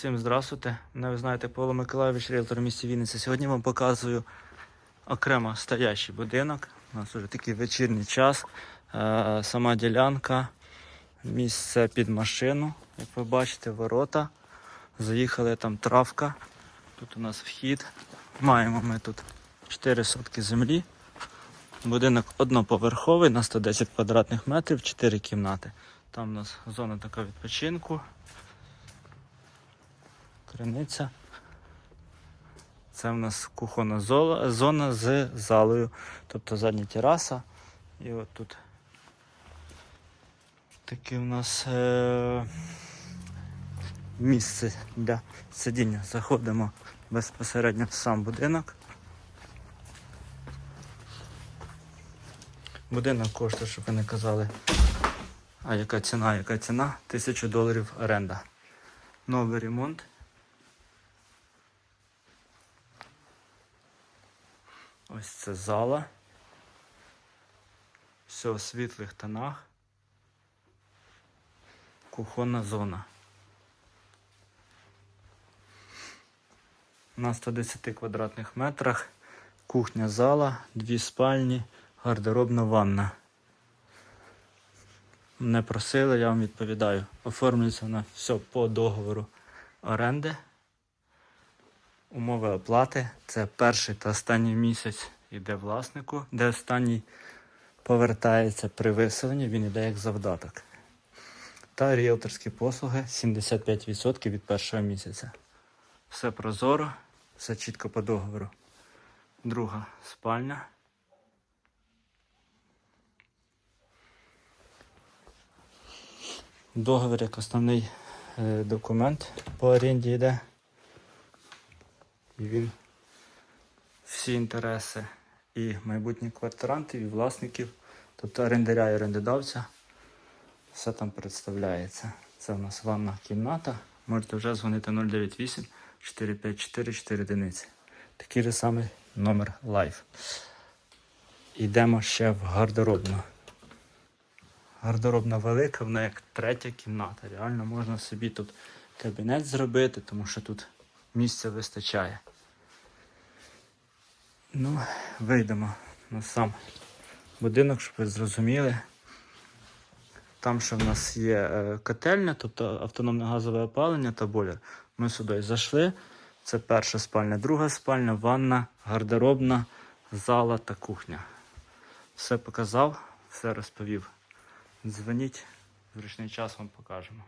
Всім здравствуйте. Мене ви знаєте Павло Миколаївич, ріелтор в місті Вінниця. Сьогодні вам показую окремо стоящий будинок. У нас вже такий вечірній час. Е, Сама ділянка, місце під машину. Як ви бачите, ворота. Заїхали там травка. Тут у нас вхід. Маємо ми тут 4 сотки землі. Будинок одноповерховий на 110 квадратних метрів, 4 кімнати. Там у нас зона така відпочинку. Криниця. Це в нас кухонна зона з залою, тобто задня тераса. І от тут таке у нас е- місце для сидіння. Заходимо безпосередньо в сам будинок. Будинок коштує, щоб ви не казали. А яка ціна, яка ціна? Тисячу доларів оренда. Новий ремонт. Ось це зала. Все у світлих тонах. Кухонна зона. На 110 квадратних метрах. Кухня зала, дві спальні, гардеробна ванна. Мене просили, я вам відповідаю. Оформлюється вона все по договору оренди. Умови оплати це перший та останній місяць йде власнику, де останній повертається при виселенні, він йде як завдаток. Та ріелторські послуги 75% від першого місяця. Все прозоро, все чітко по договору. Друга спальня. Договір як основний е, документ по оренді йде. І він всі інтереси і майбутніх квартирантів, і власників, тобто орендаря і орендодавця, все там представляється. Це у нас ванна кімната. Можете вже дзвонити 098 454 4 одиниці. Такий же самий номер лайф. Йдемо ще в гардеробну. Гардеробна велика, вона як третя кімната. Реально можна собі тут кабінет зробити, тому що тут місця вистачає. Ну, вийдемо на сам будинок, щоб ви зрозуміли. Там ще в нас є е, котельня, тобто автономне газове опалення та бойлер. Ми сюди зайшли. Це перша спальня, друга спальня, ванна, гардеробна, зала та кухня. Все показав, все розповів. Дзвоніть, зручний час вам покажемо.